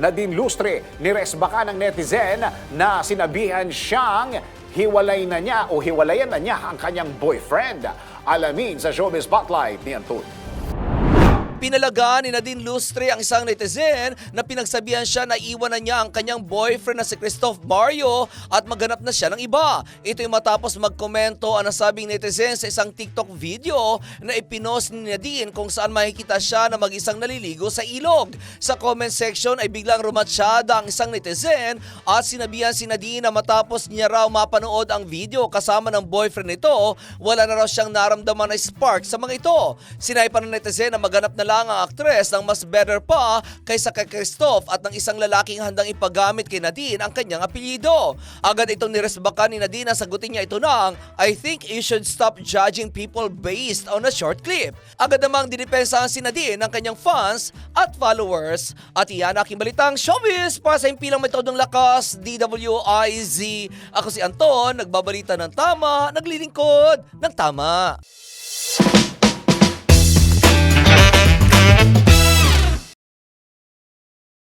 Nadine Lustre, niresbaka ng netizen na sinabihan siyang hiwalay na niya o hiwalayan na niya ang kanyang boyfriend. Alamin sa Showbiz Spotlight ni Anton. Pinalagaan ni Nadine Lustre ang isang netizen na pinagsabihan siya na iwan na niya ang kanyang boyfriend na si Christoph Mario at maghanap na siya ng iba. Ito'y matapos magkomento ang nasabing netizen sa isang TikTok video na ipinost ni Nadine kung saan makikita siya na mag-isang naliligo sa ilog. Sa comment section ay biglang rumatsyada ang isang netizen at sinabihan si Nadine na matapos niya raw mapanood ang video kasama ng boyfriend nito, wala na raw siyang naramdaman na spark sa mga ito. Sinay pa ng netizen na maghanap na lang ang aktres ng mas better pa kaysa kay Christoph at ng isang lalaking handang ipagamit kay Nadine ang kanyang apelyido. Agad itong niresbakan ni Nadine na sagutin niya ito ng, I think you should stop judging people based on a short clip. Agad namang dinipensahan si Nadine ng kanyang fans at followers. At iyan ang aking balitang showbiz para sa impilang metodong lakas, DWIZ. Ako si Anton, nagbabalita ng tama, naglilingkod ng tama.